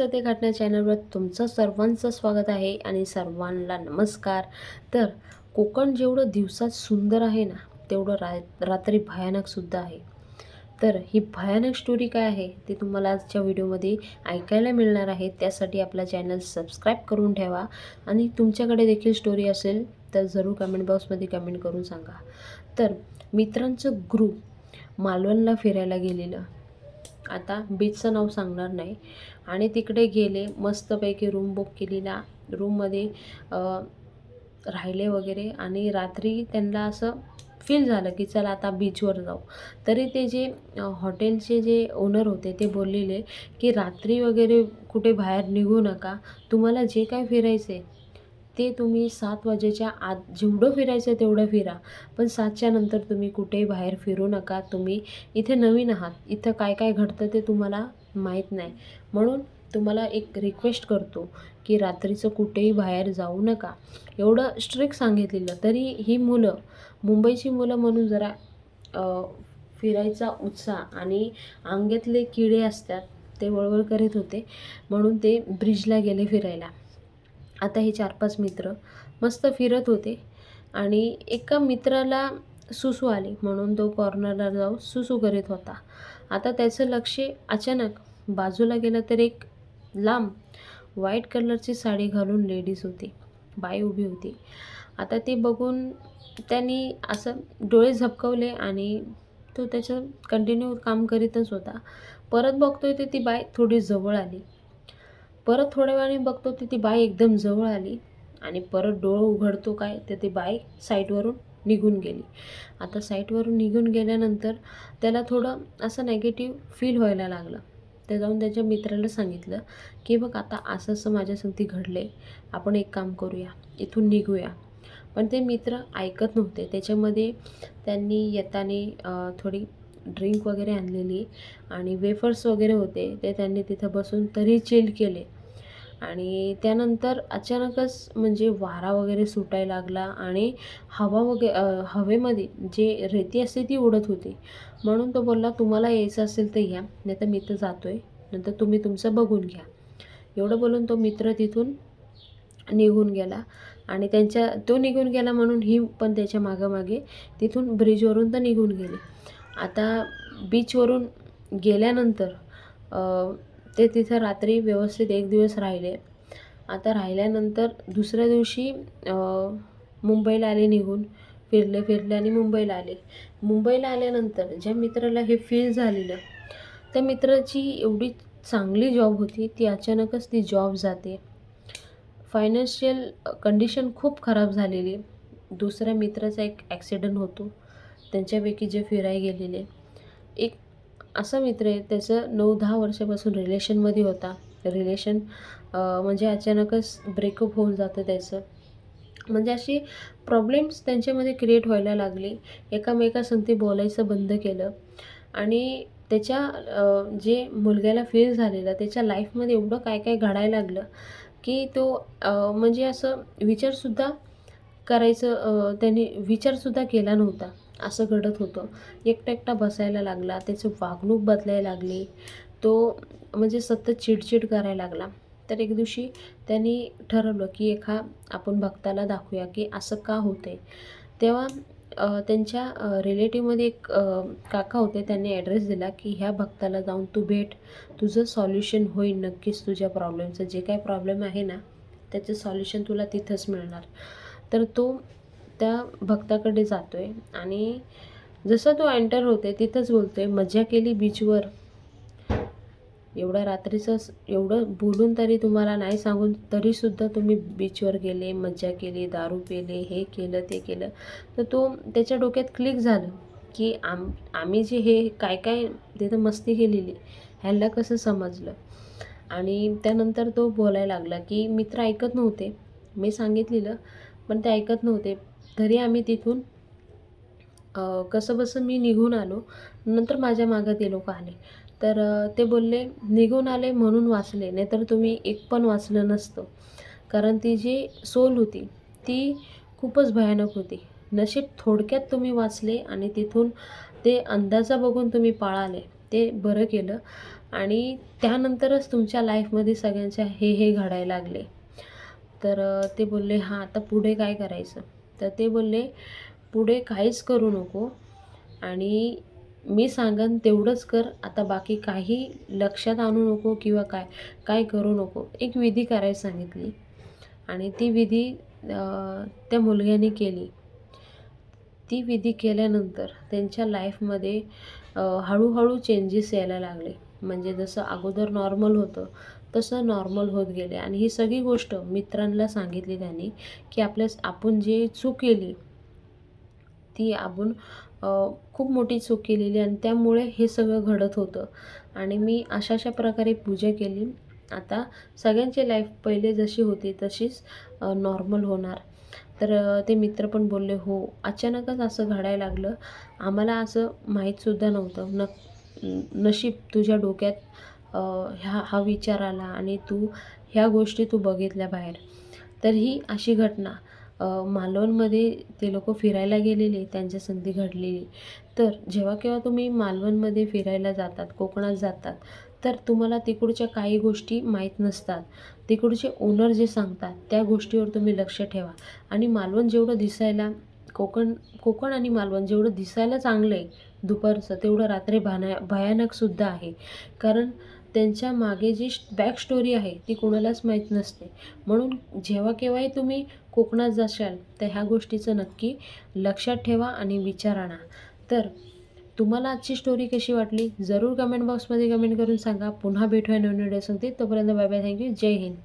सत्य घटना चॅनलवर तुमचं सर्वांचं स्वागत आहे आणि सर्वांना नमस्कार. तर कोकण जेवढं दिवसात सुंदर आहे ना तेवढं रा रात्री भयानकसुद्धा आहे. तर ही भयानक स्टोरी काय आहे ते तुम्हाला आजच्या व्हिडिओमध्ये ऐकायला मिळणार आहे. त्यासाठी आपला चॅनल सबस्क्राईब करून ठेवा आणि तुमच्याकडे देखील स्टोरी असेल तर जरूर कमेंट बॉक्समध्ये कमेंट करून सांगा. तर मित्रांचं ग्रुप मालवणला फिरायला गेलेलं. आता बीचचं नाव सांगणार नाही. आणि तिकडे गेले मस्तपैकी रूम बुक केलेला. रूममध्ये राहिले वगैरे. आणि रात्री त्यांना असं फील झालं की चला आता बीचवर जाऊ. तरी ते जे हॉटेलचे जे ओनर होते ते बोललेले की रात्री वगैरे कुठे बाहेर निघू नका. तुम्हाला जे काय फिरायचं आहे ते तुम्ही सात वाजेच्या आत जेवढं फिरायचं तेवढं फिरा. पण सातच्या नंतर तुम्ही कुठेही बाहेर फिरू नका. तुम्ही इथे नवीन आहात. इथं काय काय घडतं ते तुम्हाला माहीत नाही. म्हणून तुम्हाला एक रिक्वेस्ट करतो की रात्रीचं कुठेही बाहेर जाऊ नका. एवढं स्ट्रिक्ट सांगितलेलं. तरी ही मुलं मुंबईची मुलं म्हणून जरा फिरायचा उत्साह आणि अंगातले किडे असतात ते वळवळ करीत होते. म्हणून ते ब्रिजला गेले फिरायला. आता हे चार पाच मित्र मस्त फिरत होते आणि एका मित्राला सुसू आली म्हणून तो कॉर्नरला जाऊन सुसू करीत होता. आता त्याचं लक्ष अचानक बाजूला गेलं तर एक लांब व्हाईट कलरची साडी घालून लेडीज होती. बाई उभी होती. आता ते बघून त्यांनी असं डोळे झपकवले आणि तो त्याचं कंटिन्यू काम करीतच होता. परत बघतोय तर ती बाई थोडी जवळ आली. परत थोड्या वेळाने बघतो तर ती बाई एकदम जवळ आली आणि परत डोळं उघडतो काय तर ती बाई साईटवरून निघून गेली. आता साईटवरून निघून गेल्यानंतर त्याला थोडं असं नेगेटिव्ह फील व्हायला लागलं. ते जाऊन त्याच्या मित्राला सांगितलं की बघ आता असं असं माझ्या संगती घडले आपण एक काम करूया. इथून निघूया. पण ते मित्र ऐकत नव्हते. त्याच्यामध्ये त्यांनी येताना थोडी ड्रिंक वगैरे आणलेली आणि वेफर्स वगैरे होते ते त्यांनी तिथं बसून तरी चिल केले. आणि त्यानंतर अचानकच म्हणजे वारा वगैरे सुटायला लागला आणि हवा वगैरे हवेमध्ये जे रेती असते ती उडत होती. म्हणून तो बोलला तुम्हाला यायचं असेल तर या नाही तर मी तर जातो आहे नंतर तुम्ही तुमचं बघून घ्या. एवढं बोलून तो मित्र तिथून निघून गेला आणि त्यांच्या तो निघून गेला म्हणून ही पण त्याच्या मागेमागे तिथून ब्रिजवरून तर निघून गेली. आता बीचवरून गेल्यानंतर ते तिथं रात्री व्यवस्थित एक दिवस राहिले. आता राहिल्यानंतर दुसऱ्या दिवशी मुंबईला आले निघून. फिरले फिरले आणि मुंबईला आले. मुंबईला आल्यानंतर ज्या मित्राला हे फील झालेलं त्या मित्राची एवढी चांगली जॉब होती ती अचानकच ती जॉब जाते. फायनान्शियल कंडिशन खूप खराब झालेली. दुसऱ्या मित्राचा एक ॲक्सिडंट होतो. त्यांच्यापैकी जे फिराय गेलेले. एक असा मित्र आहे त्याचं नऊ दहा वर्षापासून रिलेशनमध्ये होता. रिलेशन म्हणजे अचानकच ब्रेकअप होऊन जातं त्याचं. म्हणजे अशी प्रॉब्लेम्स त्यांच्यामध्ये क्रिएट व्हायला लागली. एकामेकासंगती बोलायचं बंद केलं. आणि त्याच्या जे मुलग्याला फील झालेलं त्याच्या लाईफमध्ये एवढं काय काय घडायला लागलं की तो म्हणजे असं विचारसुद्धा करायचं त्यांनी विचारसुद्धा केला नव्हता. असं घडत होतं. एकटा एकटा बसायला लागला त्याची वागणूक बदलायला लागली. तो म्हणजे सतत चिडचिड करायला लागला. तर एक दिवशी त्यांनी ठरवलं की एका आपण भक्ताला दाखवूया की असं का होते तेव्हा त्यांच्या रिलेटिव्हमध्ये एक काका होते त्यांनी ॲड्रेस दिला की ह्या भक्ताला जाऊन तू भेट. तुझं सॉल्युशन होईल नक्कीच तुझ्या प्रॉब्लेमचं जे काय प्रॉब्लेम आहे ना त्याचं सॉल्युशन तुला तिथंच मिळणार. तर तो त्या भक्ताकडे जातो आहे आणि जसं तो एंटर होते तिथंच बोलतो आहे मजा केली बीचवर एवढ्या रात्रीचं एवढं बोलून तरी तुम्हाला नाही सांगून तरीसुद्धा तुम्ही बीचवर गेले मज्जा केली दारू पेले हे केलं ते केलं. तर तो त्याच्या डोक्यात क्लिक झालं की आम आम्ही जे हे काय काय तिथं मस्ती केलेली ह्याला कसं समजलं? आणि त्यानंतर तो बोलायला लागला की मित्र ऐकत नव्हते. मी सांगितलेलं पण ते ऐकत नव्हते. तरी आम्ही तिथून कसंबसं कसं बसं मी निघून आलो. नंतर माझ्या मागं ते लोक आले. तर ते बोलले निघून आले म्हणून वाचले नाहीतर तुम्ही एक पण वाचलं नसतं. कारण ती जी सोल होती ती खूपच भयानक होती. नशीब थोडक्यात तुम्ही वाचले आणि तिथून ते अंदाजा बघून तुम्ही पाळाले ते बरं केलं. आणि त्यानंतरच तुमच्या लाईफमध्ये सगळ्यांच्या हे हे घडायला लागले. तर ते बोलले हां आता पुढे काय करायचं? तर ते बोलले पुढे काहीच करू नको आणि मी सांगन तेवढंच कर आता बाकी काही लक्षात आणू नको किंवा काय काय करू नको. एक विधी करायला सांगितली आणि ती विधी त्या मुलग्याने केली. ती विधी केल्यानंतर त्यांच्या लाईफमध्ये हळूहळू चेंजेस यायला लागले. म्हणजे जसं अगोदर नॉर्मल होतं तसं नॉर्मल होत गेले आणि ही सगळी गोष्ट मित्रांना सांगितली त्यांनी की आपल्या आपण जे चूक केली ती आपण खूप मोठी चूक केलेली आणि त्यामुळे हे सगळं घडत होतं. आणि मी अशा अशा प्रकारे पूजा केली. आता सगळ्यांची लाईफ पहिले जशी होती तशीच नॉर्मल होणार. तर ते मित्र पण बोलले हो अचानकच असं घडायला लागलं. आम्हाला असं माहीतसुद्धा नव्हतं. न नशीब तुझ्या डोक्यात ह्या हा विचार आला आणि तू ह्या गोष्टी तू बघितल्या बाहेर. तर ही अशी घटना मालवणमध्ये ते लोक फिरायला गेलेले त्यांच्या संधी घडलेली. तर जेव्हा केव्हा तुम्ही मालवणमध्ये फिरायला जातात कोकणात जातात तर तुम्हाला तिकडच्या काही गोष्टी माहीत नसतात. तिकडचे ओनर जे सांगतात त्या गोष्टीवर तुम्ही लक्ष ठेवा. आणि मालवण जेवढं दिसायला कोकण कोकण आणि मालवण जेवढं दिसायला चांगलं आहे दुपारचं तेवढं रात्री भाना भयानकसुद्धा आहे. कारण त्यांच्या मागे जी बॅक स्टोरी आहे ती कोणालाच माहीत नसते. म्हणून जेव्हा केव्हाही तुम्ही कोकणात जाशाल तर ह्या गोष्टीचं नक्की लक्षात ठेवा आणि विचार आणा. तर तुम्हाला आजची स्टोरी कशी वाटली? जरूर कमेंट बॉक्समध्ये कमेंट करून सांगा. पुन्हा भेटूया नवीन व्हिडिओ सांगते तोपर्यंत bye bye thank you Jai Hind.